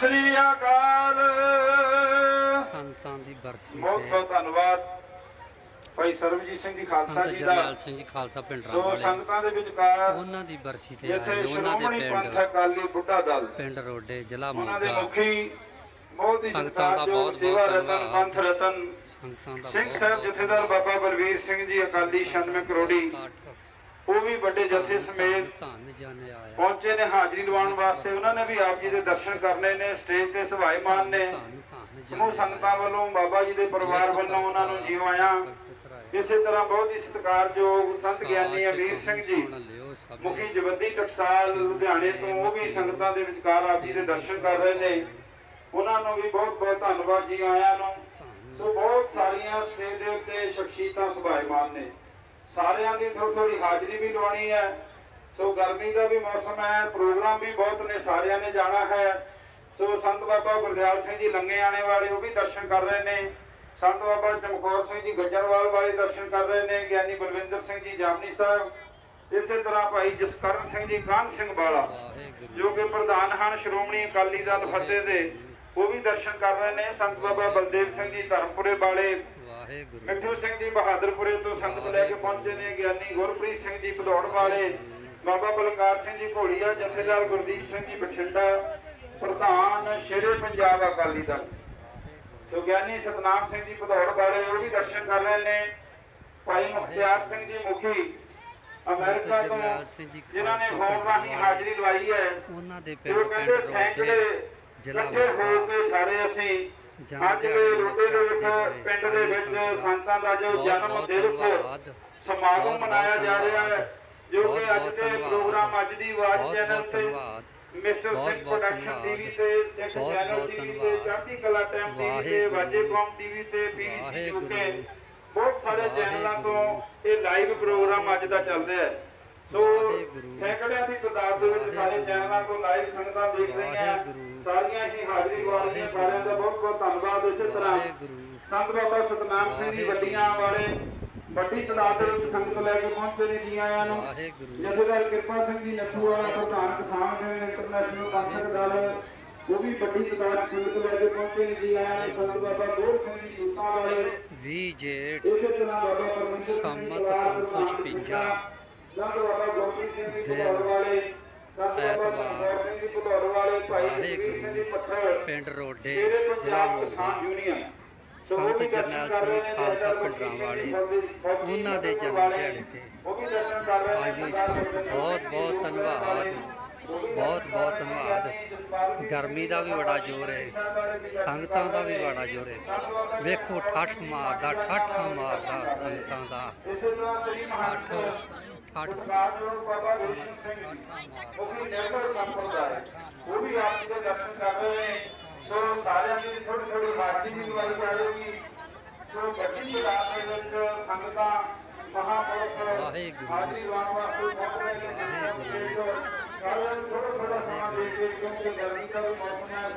ਸ੍ਰੀ ਅਕਾਲ। ਸੰਤਾਂ ਦੀ ਬਰਸੀ ਬਹੁਤ ਬਹੁਤ ਧੰਨਵਾਦ ਭਾਈ ਸਰਬਜੀਤ ਸਿੰਘ ਜੀ ਖਾਲਸਾ ਜੀ ਦਾ। ਜਰਨੈਲ ਸਿੰਘ ਜੀ ਖਾਲਸਾ ਪਿੰਡ ਸੋ ਵਾਲੇ ਸੰਗਤਾਂ ਦੇ ਵਿਚਕਾਰ ਉਹਨਾਂ ਦੀ ਬਰਸੀ ਤੇ ਆਏ ਉਹਨਾਂ ਦੇ ਸ਼੍ਰੋਮਣੀ ਪੰਥ ਪਿੰਡ ਅਕਾਲੀ ਬੁੱਢਾ ਦਲ। ਪਿੰਡ ਰੋਡੇ ਜ਼ਿਲ੍ਹਾ ਉਹਨਾਂ ਦੇ ਮੋਗਾ। ਮੁਖੀ ਬਹੁਤ ਹੀ ਸੰਗਤਾਂ ਦਾ ਸੇਵਾ ਰਤਨ ਧੰਨਵਾਦ। ਪੰਥ ਰਤਨ। ਸੰਤਾਂ ਦਾ ਸਿੰਘ ਬਹੁਤ ਸਾਹਿਬ ਬਹੁਤ ਜਥੇਦਾਰ ਬਾਬਾ ਬਲਵੀਰ ਸਿੰਘ ਜੀ ਅਕਾਲੀ 96 ਕਰੋੜੀ। ਉਹ ਵੀ ਵੱਡੇ ਜਥੇ ਸਮੇਤ ਪਹੁੰਚੇ ਨੇ ਹਾਜ਼ਰੀ ਲਵਾਉਣ ਵਾਸਤੇ। ਉਹਨਾਂ ਨੇ ਵੀ ਆਪ ਜੀ ਦੇ ਦਰਸ਼ਨ ਕਰਨੇ ਨੇ ਸਟੇਜ ਤੇ ਸਭਾਈਮਾਨ ਨੇ। ਸਮੂਹ ਸੰਗਤਾਂ ਵੱਲੋਂ ਬਾਬਾ ਜੀ ਦੇ ਪਰਿਵਾਰ ਵੱਲੋਂ ਉਹਨਾਂ ਨੂੰ ਜੀਵ ਆਇਆ। ਇਸੇ ਤਰ੍ਹਾਂ ਬਹੁਤ ਹੀ ਸਤਿਕਾਰਯੋਗ ਸੰਤ ਗਿਆਨੀ ਅਮੀਰ ਸਿੰਘ ਜੀ ਮੁਖੀ ਜਵੰਦੀ ਟਕਸਾਲ ਲੁਧਿਆਣੇ ਤੋਂ ਉਹ ਵੀ ਸੰਗਤਾਂ ਦੇ ਵਿਚਕਾਰ ਆਪ ਜੀ ਦੇ ਦਰਸ਼ਨ ਕਰ ਰਹੇ ਨੇ। ਉਹਨਾਂ ਨੂੰ ਵੀ ਬਹੁਤ ਬਹੁਤ ਧੰਨਵਾਦ ਜੀ ਆਇਆਂ ਨੂੰ। ਸੋ ਬਹੁਤ ਸਾਰੀਆਂ ਸਟੇਜ ਦੇ ਉੱਤੇ ਸ਼ਖਸੀਅਤਾਂ ਸੁਭਾਈਮਾਨ ਨੇ। ਸਾਰਿਆਂ ਦੀ ਥੋੜੀ ਥੋੜੀ ਹਾਜ਼ਰੀ ਵੀ ਲਵਾਉਣੀ ਹੈ। ਸੋ ਗਰਮੀ ਦਾ ਵੀ ਮੌਸਮ ਹੈ, ਪ੍ਰੋਗਰਾਮ ਵੀ ਬਹੁਤ ਨੇ, ਸਾਰਿਆਂ ਨੇ ਜਾਣਾ ਹੈ। ਸੋ ਸੰਤ ਬਾਬਾ ਗੁਰਦਿਆਲ ਸਿੰਘ ਜੀ ਲੰਗੇ ਆਣੇ ਵਾਲੇ, ਉਹ ਵੀ ਦਰਸ਼ਨ ਕਰ ਰਹੇ ਨੇ। ਸੰਤ ਬਾਬਾ ਚਮਕੌਰ ਸਿੰਘ ਜੀ ਗੱਜਣਵਾਲ ਵਾਲੇ ਦਰਸ਼ਨ ਕਰ ਰਹੇ ਨੇ, ਗਿਆਨੀ ਬਲਵਿੰਦਰ ਸਿੰਘ ਜੀ ਜਾਮਨੀ ਸਾਹਿਬ। ਇਸੇ ਤਰ੍ਹਾਂ ਭਾਈ ਜਸਕਰਨ ਸਿੰਘ ਜੀ ਕਾਨ ਸਿੰਘ ਵਾਲਾ, ਜੋ ਕਿ ਪ੍ਰਧਾਨ ਹਨ ਸ਼੍ਰੋਮਣੀ ਅਕਾਲੀ ਦਲ ਫਤਿਹ ਦੇ, ਉਹ ਵੀ ਦਰਸ਼ਨ ਕਰ ਰਹੇ ਨੇ। ਸੰਤ ਬਾਬਾ ਬਲਦੇਵ ਸਿੰਘ ਜੀ ਧਰਮਪੁਰੇ ਵਾਲੇ ਵਾਹਿਗੁਰੂ ਮਿੱਠੂ ਸਿੰਘ ਜੀ ਬਹਾਦਰਪੁਰੇ ਤੋਂ ਸੰਗਤ ਲੈ ਕੇ ਪਹੁੰਚੇ ਨੇ ਗਿਆਨੀ ਗੁਰਪ੍ਰੀਤ ਸਿੰਘ ਜੀ ਭਦੌੜ ਵਾਲੇ ਬਾਬਾ ਬਲਕਾਰ ਸਿੰਘ ਜੀ ਘੋੜੀਆ ਜਥੇਦਾਰ ਗੁਰਦੀਪ ਸਿੰਘ ਜੀ ਬਠਿੰਡਾ ਪ੍ਰਧਾਨ ਸ਼ੇਰੇ ਪੰਜਾਬ ਅਕਾਲੀ ਦਲ। ਸੋ ਗਿਆਨੀ ਸਤਨਾਮ ਸਿੰਘ ਜੀ ਭਦੌੜ ਵਾਲੇ ਉਹ ਵੀ ਦਰਸ਼ਨ ਕਰ ਰਹੇ ਨੇ। ਭਾਈ ਮੁਖਤਿਆਰ ਸਿੰਘ ਜੀ ਮੁਖੀ ਅਮਰੀਕਾ ਤੋਂ ਜਿਨ੍ਹਾਂ ਨੇ ਫੋਨ ਰਾਹੀਂ ਹਾਜ਼ਰੀ ਲਵਾਈ ਹੈ ਉਹਨਾਂ ਦੇ ਪਿੰਡ ਪਿੰਡ ਇਕੱਠੇ ਹੋ ਕੇ ਸਾਰੇ ਅਸੀਂ ਅੱਜ ਦੇ ਰੋਡੇ ਦੇ ਵਿੱਚ ਪਿੰਡ ਦੇ ਵਿੱਚ ਸੰਤਾਂ ਦਾ ਜੋ ਜਨਮ ਦਿਵਸ। ਸਮਾਗਮ ਮਨਾਇਆ ਜਾ ਰਿਹਾ ਹੈ ਜੋ ਕਿ ਅੱਜ ਦੇ। ਪ੍ਰੋਗਰਾਮ ਅੱਜ ਦੀ ਆਵਾਜ਼ ਚੈਨਲ ਤੇ ਮਿਸਟਰ ਸਿੰਘ ਪ੍ਰੋਡਕਸ਼ਨ। ਟੀਵੀ ਤੇ ਸਿੱਖ ਚੈਨਲ ਟੀਵੀ ਤੇ। ਚੜ੍ਹਦੀ ਕਲਾ ਟਾਈਮ ਟੀਵੀ ਤੇ। ਵਾਜੇਕੌਮ ਟੀਵੀ ਤੇ ਵਾਹਿਗੁਰੂ। ਯੂਕੇ ਬਹੁਤ ਸਾਰੇ ਚੈਨਲਾਂ ਤੋਂ। ਇਹ ਲਾਈਵ ਪ੍ਰੋਗਰਾਮ ਅੱਜ ਦਾ ਚੱਲ ਰਿਹਾ ਹੈ ਸੋ ਵਾਹਿਗੁਰੂ। ਸੈਂਕੜਿਆਂ ਦੀ ਤਾਦਾਦ ਦੇ ਵਿੱਚ ਸਾਰੇ ਚੈਨਲਾਂ ਤੋਂ ਲਾਈਵ ਸੰਗਤਾਂ ਦੇਖ ਰਹੀਆਂ ਵਾਹਿਗੁਰੂ। ਸਾਰੀਆਂ ਹੀ ਹਾਜ਼ਰੀ ਰਹੀਆਂ ਸਾਰਿਆਂ ਦਾ ਬਹੁਤ ਬਹੁਤ ਧੰਨਵਾਦ ਇਸੇ ਤਰ੍ਹਾਂ। ਸੰਤ ਬਾਬਾ ਸਤਨਾਮ ਸਿੰਘ ਜੀ। ਵੱਡੀਆਂ ਵਾਲੇ ਵੱਡੀ ਤਾਦਾਦ ਦੇ ਵਿੱਚ ਸੰਗਤ ਲੈ ਕੇ ਪਹੁੰਚੇ ਨੇ ਜੀ ਆਇਆਂ ਨੂੰ ਵਾਹਿਗੁਰੂ। ਜਥੇਦਾਰ ਕਿਰਪਾ ਸਿੰਘ ਜੀ ਨੱਥੂ ਵਾਲਾ ਪ੍ਰਧਾਨ ਕਿਸਾਨ ਯੂਨੀਅਨ ਇੰਟਰਨੈਸ਼ਨਲ ਪੰਥਕ ਦਲ ਉਹ ਵੀ ਵੱਡੀ ਤਾਦਾਦ ਸੰਗਤ ਲੈ ਕੇ ਪਹੁੰਚੇ ਨੇ ਜੀ ਆਇਆਂ ਨੂੰ ਸੰਤ ਬਾਬਾ ਗੋਰ ਸਿੰਘ ਜੀ ਜੂਤਾ ਵਾਲੇ 20 ਜੇਠ ਇਸੇ ਤਰ੍ਹਾਂ ਬਾਬਾ ਪਰਮਿੰਦਰ ਸਿੰਘ ਜੀ ਸੰਮਤ ਬਰਾੜ 556 ਸੰਤ ਬਾਬਾ ਗੁਰਪ੍ਰੀਤ ਸਿੰਘ ਜੀ ਦਿਨ ਭਦੌੜ ਵਾਲੇ ਸੰਤ ਬਾਬਾ ਐਤਵਾਰ। ਮਨਜੋਤ ਸਿੰਘ ਜੀ ਭਦੌੜ ਵਾਲੇ ਭਾਈ ਜਗਵੀਰ ਸਿੰਘ ਜੀ ਪੱਥਰ ਪਿੰਡ ਰੋਡੇ ਜ਼ਿਲ੍ਹਾ ਮੋਗਾ। ਸੰਤ ਜਰਨੈਲ ਸਿੰਘ ਖਾਲਸਾ ਪਿੰਡਰਾਂ ਵਾਲੇ ਉਹਨਾਂ ਦੇ ਜਨਮ ਦਿਹਾੜੇ ਤੇ। ਆਜੀ ਸੰਗਤ ਬਹੁਤ ਬਹੁਤ ਧੰਨਵਾਦ। ਬਹੁਤ ਬਹੁਤ ਧੰਨਵਾਦ। ਗਰਮੀ ਦਾ ਵੀ ਬੜਾ ਜ਼ੋਰ ਹੈ। ਸੰਗਤਾਂ ਦਾ ਵੀ ਬੜਾ ਜ਼ੋਰ ਹੈ। ਵੇਖੋ ਠੱਠ ਮਾਰਦਾ ਠਾਠਾ ਮਾਰਦਾ ਸੰਗਤਾਂ ਦਾ। ਠੱਠ ਮਹਾਰਾਜ ਠੱਠ ਸਰਕਾਰਯੋਗ ਬਾਬਾ ਰੇਸ਼ਮ ਸਿੰਘ ਉਹ ਵੀ ਨੈਬਰ ਸੰਪਰਦਾਇ ਉਹ ਵੀ ਆਪ ਜੀ ਦੇ ਦਰਸ਼ਨ ਕਰ ਰਹੇ ਨੇ ਸੋ ਸਾਰਿਆਂ ਦੀ ਥੋੜੀ ਥੋੜੀ ਹਾਜ਼ਰੀ ਵੀ ਲਵਾਈ ਜਾਵੇਗੀ ਸੋ ਗੱਡੀ ਰਾਤ ਦੇ ਵਿੱਚ ਸੰਗਤਾਂ ਮਹਾਪੁਰਖ ਵਾਹਿਗੁਰੂ। ਹਾਜ਼ਰੀ ਲਵਾਉਣ ਵਾਸਤੇ ਪਹੁੰਚ ਰਹੇ ਨੇ ਸਾਰਿਆਂ ਨੂੰ ਥੋੜਾ ਥੋੜਾ ਸਮਾਂ ਦੇ ਕੇ ਕਿਉਂਕਿ ਗਰਮੀ ਦਾ ਵੀ ਮੌਸਮ ਹੈ